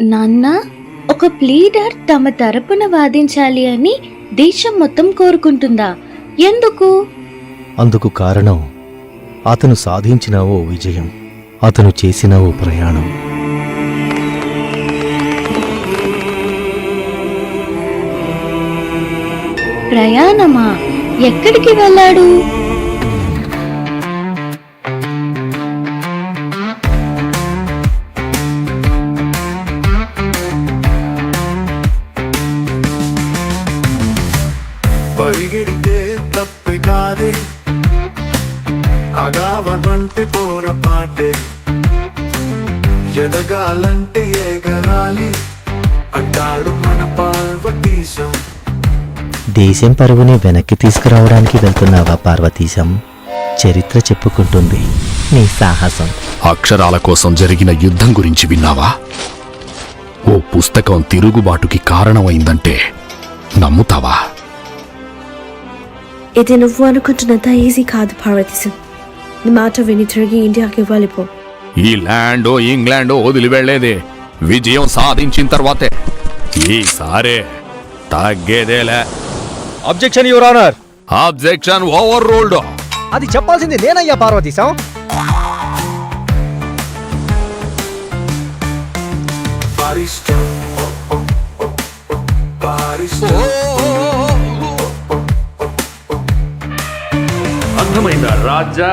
నాన్న ఒక ప్లీడర్ తమ తరపున వాదించాలి అని దేశం మొత్తం కోరుకుంటుందా? ఎందుకు? అందుకు కారణం అతను సాధించిన ఓ విజయం అతను చేసిన ఓ ప్రయాణం. ప్రయాణమా? ఎక్కడికి వెళ్ళాడు? పరిగెడితే తప్పి కాదే. పోరపాటే ఎదగాలంటే ఎగరాలి అంటాడు మన పార్వతీశం. దేశం పరువుని వెనక్కి తీసుకురావడానికి వెళ్తున్నావా పార్వతీశం? చరిత్ర చెప్పుకుంటుంది నీ సాహసం. అక్షరాల కోసం జరిగిన యుద్ధం గురించి విన్నావా? ఓ పుస్తకం తిరుగుబాటుకి కారణమైందంటే నమ్ముతావా? ఇది నువ్వు అనుకుంటున్నంత ఈజీ కాదు పార్వతీశం నీ మాట విని తిరిగి ఇండియాకి వెళ్ళిపో ఈ ల్యాండో ఇంగ్లాండో వదిలి వెళ్ళేదే విజయం సాధించిన తర్వాతే. ఈసారే తగ్గేదేలే. Objection your honour objection overruled అది చెప్పాల్సింది నేనయ్యా పార్వతీశం పారిష్టం పారిష్టం सुखम राजा